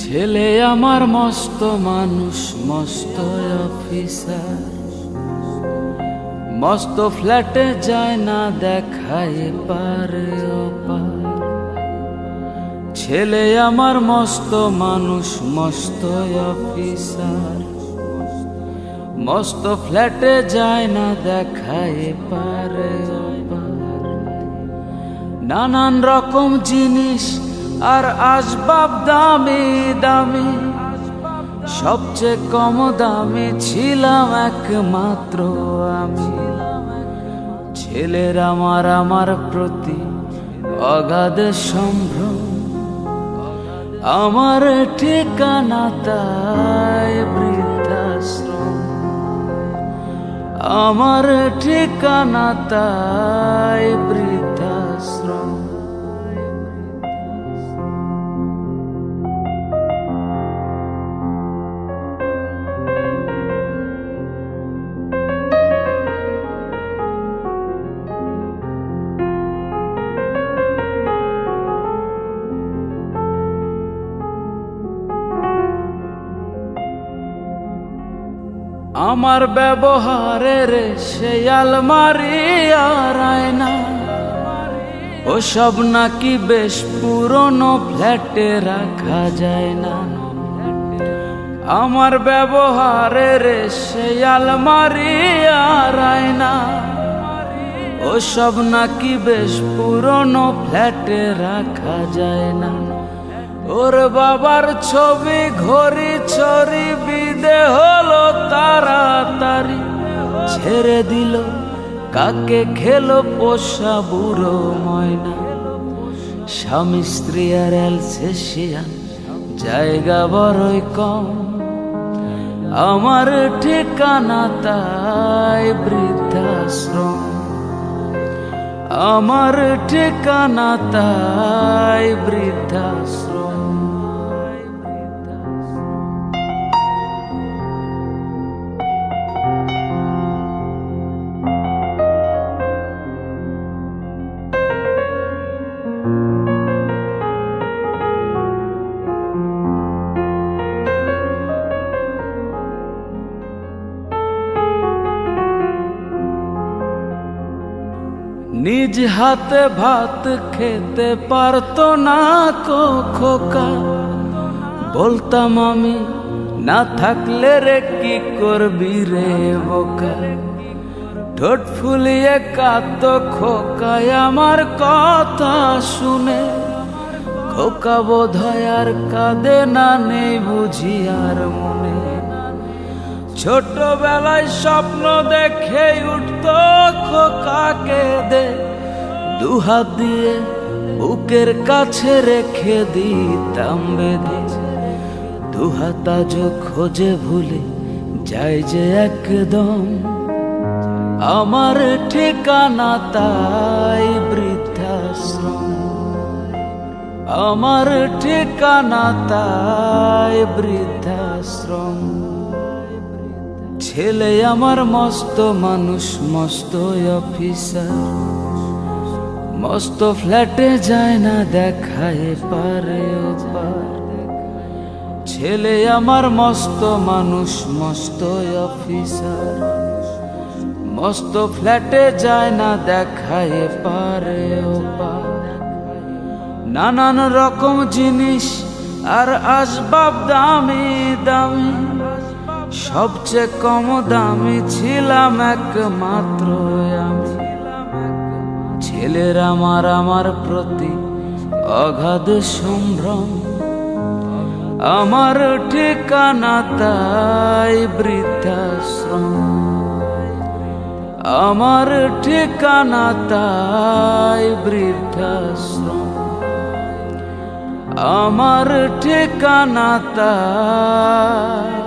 ছেলে আমার মস্ত মানুষ, মস্ত অফিসার মস্ত ফ্ল্যাটে যায় না দেখায় পারে ছেলে আমার মস্ত মানুষ, মস্ত অফিসার মস্ত ফ্ল্যাটে যায় না দেখায় পারে নানান রকম জিনিস আর আসবাব দামি দামি। সবচেয়ে কম দামি ছিলাম একমাত্র আমি। ছেলের আমার আমার প্রতি অগাধ সম্ভ্রম। আমার ঠিকানা তাই বৃদ্ধাশ্রম। আমার ঠিকানা তাই বৃদ্ধাশ্রম। আমার ব্যবহারের সেই আলমারি আর ও সব নাকি বেশ পুরনো, ফ্ল্যাটে রাখা যায় না। আমার ব্যবহারের সেই আলমারি আর ও সব নাকি বেশ পুরনো, ফ্ল্যাটে রাখা যায় না। ওর বাবার ছবি ঘড়ি ছড়ি বিদে হলো তাড়াতাড়ি। ছেড়ে দিল, কাকে খেলো পোষা বুড়ো ময়না। স্বামী স্ত্রী আর জায়গা বড়ই কম। আমার ঠিকানা তাই বৃদ্ধাশ্রম। আমার ঠিকানা তাই বৃদ্ধাশ্রম। নিজ হাতে ভাত খেতে পারতো না কো খোকা। বলতাম আমি, না থাকলে রে কি করবি রে বোকা? ঠোঁট ফুলিয়ে কাঁদ খোকায় আমার কথা শুনে। খোকা বোধ আর কাঁদে না নেই বুঝি আর মনে। ছোটবেলায় স্বপ্ন দেখে উঠত খোকাকে দে। দুহাত দিয়ে বুকের কাছে রেখে দিতাম বেঁধে। দুহাত আজ খোঁজে ভুলে যাই যে একদম। আমার ঠিকানা তাই বৃদ্ধাশ্রম। আমার ঠিকানা তাই বৃদ্ধাশ্রম। ছেলে আমার মস্ত মানুষ, মস্ত অফিসার মস্ত ফ্ল্যাটে যায় না, দেখায় পারে ছেলে আমার মস্ত মানুষ, মস্ত অফিসার মস্ত ফ্ল্যাটে যায় না, দেখায় পারে নানান রকম জিনিস, আর আসবাব দামি দামি। সবচেয়ে কম দামি ছিলাম একমাত্র আমি। ছেলের আমার আমার প্রতি অগাধ সম্ভ্রম। আমার ঠিকানা তাই বৃদ্ধাশ্রম। আমার ঠিকানা তাই বৃদ্ধাশ্রম। আমার ঠিকানা তাই